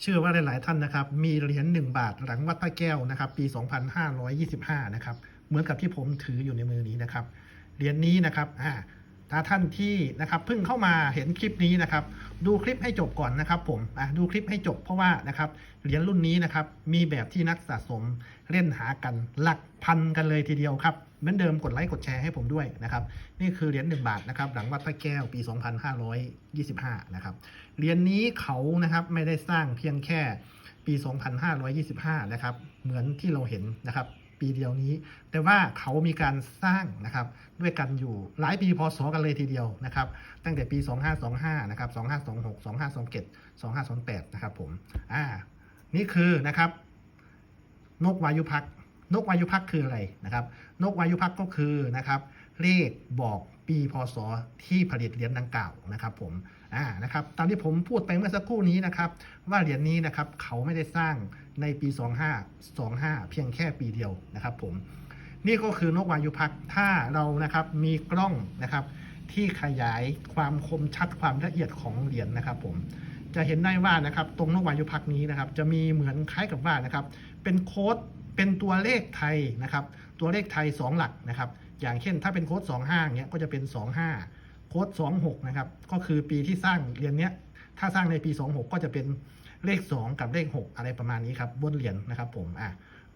เชื่อว่าหลาย ๆ ท่านนะครับ มีเหรียญ1บาทหลังวัดพระแก้วนะครับ ปี 2525 นะครับ เหมือนกับที่ผมถืออยู่ในมือนี้นะครับ เหรียญนี้นะครับอ่า ถ้าท่านที่นะครับเพิ่งเข้ามาเห็นคลิปนี้นะครับ ดูคลิปให้จบก่อนนะครับผมอะดูคลิปให้จบเพราะว่านะครับเหรียญรุ่นนี้นะครับมีแบบที่นักสะสมเล่นหากันหลักพันกันเลยทีเดียวครับเหมือนเดิมกดไลค์กดแชร์ให้ผมด้วยนะครับนี่คือเหรียญ1บาทนะครับหลังวัดพระแก้วปี 2525 นะครับเหรียญนี้เขานะครับไม่ได้สร้างเพียงแค่ปี 2525 นะครับเหมือนที่เราเห็นนะครับ ปีเดียวนี้ แต่ว่าเขามีการสร้างนะครับด้วยกันอยู่หลายปีพศกันเลยทีเดียวนะครับ ตั้งแต่ปี 2525 นะครับ 2526 2527 2528 นะครับผม อ่า นี่คือนะครับ นกวายุพัก นกวายุพักคืออะไรนะครับ นกวายุพักก็คือนะครับ เลขบอกปีพศที่ผลิตเหรียญดังกล่าวนะครับผม อ่านะครับตามที่ผมพูดไปเมื่อสักครู่นี้นะครับว่าเหรียญนี้นะครับเขาไม่ได้สร้างในปี 2525 เพียงแค่ปีเดียวนะครับผมนี่ก็คือนกวายุพักถ้าเรานะครับมีกล้องนะครับที่ขยายความคมชัดความละเอียดของเหรียญนะครับผมจะเห็นได้ว่านะครับตรงนกวายุพักนี้นะครับจะมีเหมือนคล้ายกับว่านะครับเป็นโค้ดเป็นตัวเลขไทยนะครับตัวเลขไทย 2 หลักนะครับอย่างเช่นถ้าเป็นโค้ด25เนี้ยก็จะเป็น 25 โค้ด26 นะครับ ก็คือปีที่สร้างเหรียญเนี้ย ถ้าสร้างในปี 26 ก็จะเป็นเลข 2 กับเลข 6 อะไรประมาณนี้ครับบนเหรียญนะครับผมอะ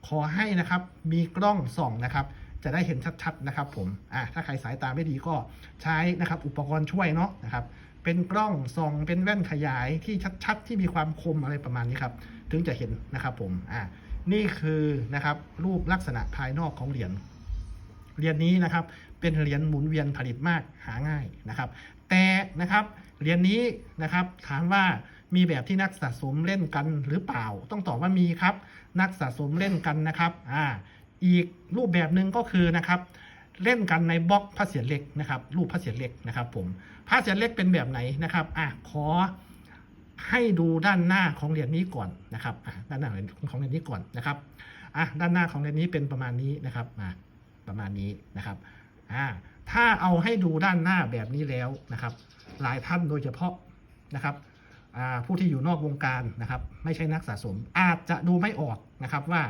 ขอให้นะครับมีกล้องส่องนะครับ จะได้เห็นชัดๆนะครับผมอะถ้าใครสายตาไม่ดีก็ใช้นะครับอุปกรณ์ช่วยเนาะนะครับเป็นกล้องส่องเป็นแว่นขยายที่ชัดๆ ที่มีความคมอะไรประมาณนี้ครับ ถึงจะเห็นนะครับผมอะนี่คือนะครับรูปลักษณะภายนอกของเหรียญ เหรียญนี้นะครับเป็นเหรียญหมุนเวียนผลิตมากหาง่ายนะครับ แต่นะครับเหรียญนี้นะครับถามว่ามีแบบที่นักสะสมเล่นกันหรือเปล่า ต้องตอบว่ามีครับ นักสะสมเล่นกันนะครับอ่าอีกรูปแบบหนึ่งก็คือนะครับเล่นกันในบล็อกพระเศียรเล็กนะครับรูปพระเศียรเล็กนะครับผมพระเศียรเล็กเป็นแบบไหนนะครับอะขอให้ดูด้านหน้าของเหรียญนี้ก่อนนะครับอะด้านหน้าของเหรียญนี้ก่อนนะครับอะด้านหน้าของเหรียญนี้เป็นประมาณนี้นะครับอะ ประมาณนี้นะครับอ่าถ้าเอาให้ดูด้านหน้าแบบนี้แล้วนะครับ หลายท่านโดยเฉพาะนะครับอ่าผู้ที่อยู่นอกวงการนะครับ ไม่ใช่นักสะสม อาจจะดูไม่ออกนะครับว่า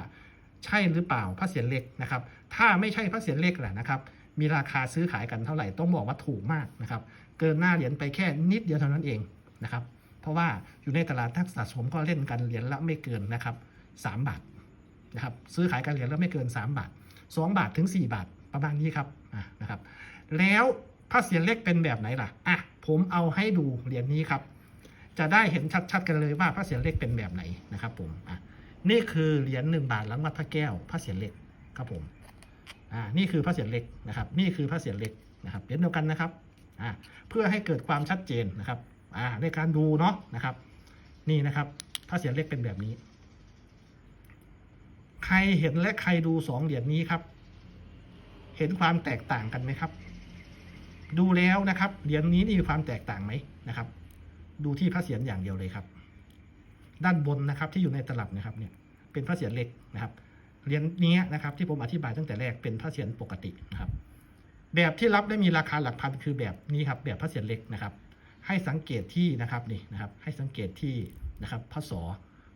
ใช่หรือเปล่าพระเศียรเหล็กนะครับ ถ้าไม่ใช่พระเศียรเหล็กแหละนะครับ มีราคาซื้อขายกันเท่าไหร่ต้องบอกว่าถูกมากนะครับ เกินหน้าเหรียญไปแค่นิดเดียวเท่านั้นเองนะครับ เพราะว่าอยู่ในตลาดนักสะสมก็เล่นกันเหรียญละไม่เกินนะครับสามบาทนะครับซื้อขายกันเหรียญละไม่เกิน 3 บาท 2 บาทถึง 4 บาทประมาณนี้ครับะนะครับ แล้วพระเศียรเล็กเป็นแบบไหนล่ะอะผมเอาให้ดูเหรียญนี้ครับ จะได้เห็นชัดๆกันเลยว่าพระเศียรเล็กเป็นแบบไหนนะครับ ผมอะนี่คือเหรียญหนึ่งบาทหลังวัดพระแก้วพระเศียรเล็กครับผมอ่านี่คือพระเศียรเล็กนะครับ นี่คือพระเศียรเล็กนะครับเหรียญเดียวกันนะครับอ่าเพื่อให้เกิดความชัดเจนนะครับอ่าในการดูเนาะนะครับ นี่นะครับพระเศียรเล็กเป็นแบบนี้ ใครเห็นและใครดูสองเหรียญนี้ครับ เห็นความแตกต่างกันไหมครับ ดูแล้วนะครับเหรียญนี้นี่มีความแตกต่างไหมนะครับ ดูที่พระเศียรอย่างเดียวเลยครับ ด้านบนนะครับที่อยู่ในตลับนะครับเนี่ย เป็นพระเศียรเล็กนะครับเหรียญนี้นะครับ ที่ผมอธิบายตั้งแต่แรกเป็นพระเศียรปกตินะครับ แบบที่รับได้มีราคาหลักพันคือแบบนี้ครับ แบบพระเศียรเล็กนะครับ ให้สังเกตที่นะครับนี่นะครับ ให้สังเกตที่นะครับพระศอ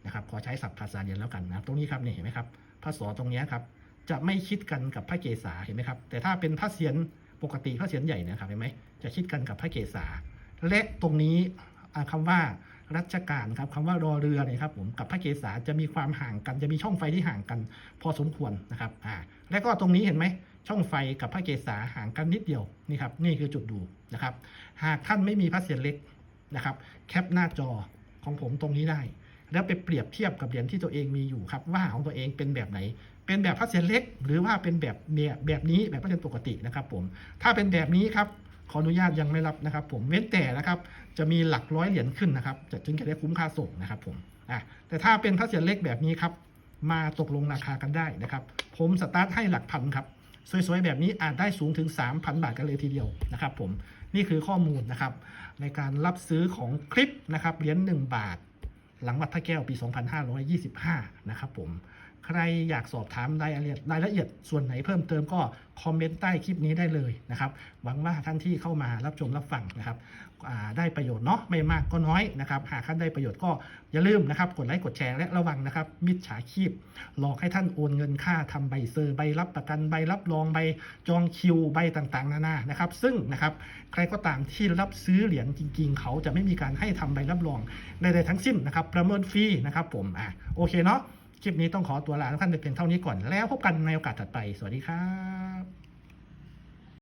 นะครับขอใช้ศัพท์ภาษาเรียนแล้วกันนะตรงนี้ครับนี่เห็นไหมครับพระศอตรงนี้ครับจะไม่คิดกันกับพระเกศาเห็นไหมครับแต่ถ้าเป็นพระเศียรปกติพระเศียรใหญ่เนะครับเห็นไหมจะคิดกันกับพระเกศาและตรงนี้อ่าคำว่ารัชกาลครับคำว่ารอเรือเนี่ยครับผมกับพระเกศาจะมีความห่างกันจะมีช่องไฟที่ห่างกันพอสมควรนะครับอ่าและก็ตรงนี้เห็นไหมช่องไฟกับพระเกศาห่างกันนิดเดียวนี่ครับนี่คือจุดดูนะครับ หากท่านไม่มีพระเศียรเล็กนะครับ แคปหน้าจอของผมตรงนี้ได้ แล้วไปเปรียบเทียบกับเหรียญที่ตัวเองมีอยู่ครับว่าของตัวเองเป็นแบบไหน เป็นแบบพระเศียรเล็ก หรือว่าเป็นแบบเนี่ยแบบนี้แบบพระเศียรปกตินะครับผมถ้าเป็นแบบนี้ครับขออนุญาตยังไม่รับนะครับ ผมเว้นแต่นะครับจะมีหลักร้อยเหรียญขึ้นนะครับจะจึงจะได้คุ้มค่าส่งนะครับผมอะแต่ถ้าเป็นพระเศียรเล็กแบบนี้ครับมาตกลงราคากันได้นะครับ ผมสตาร์ทให้หลักพันครับสวยๆ แบบนี้อาจได้สูงถึง 3,000 บาทกันเลยทีเดียวนะครับผมนี่คือข้อมูลนะครับในการรับซื้อของคลิปนะครับเหรียญ1บาท หลังวัดพระแก้วปี 2525 นะครับผม ใครอยากสอบถามรายละเอียดรายละเอียดส่วนไหนเพิ่มเติมก็คอมเมนต์ใต้คลิปนี้ได้เลยนะครับ หวังว่าท่านที่เข้ามารับชมรับฟังนะครับได้ประโยชน์เนาะไม่มากก็น้อยนะครับ หากท่านได้ประโยชน์ก็อย่าลืมนะครับกดไลค์กดแชร์และระวังนะครับ มิจฉาชีพ หลอกให้ท่านโอนเงินค่าทำใบเซอร์ใบรับประกันใบรับรองใบจองคิวใบต่างๆ นานานะครับ ซึ่งนะครับใครก็ตามที่รับซื้อเหรียญจริง ๆ เขาจะไม่มีการให้ทำใบรับรองใดๆทั้งสิ้นนะครับ ประเมินฟรีนะครับผมอะโอเคเนาะ คลิปนี้ต้องขอตัวลาทุกท่านไปเพียงเท่านี้ก่อนแล้วพบกันในโอกาสถัดไป สวัสดีครับ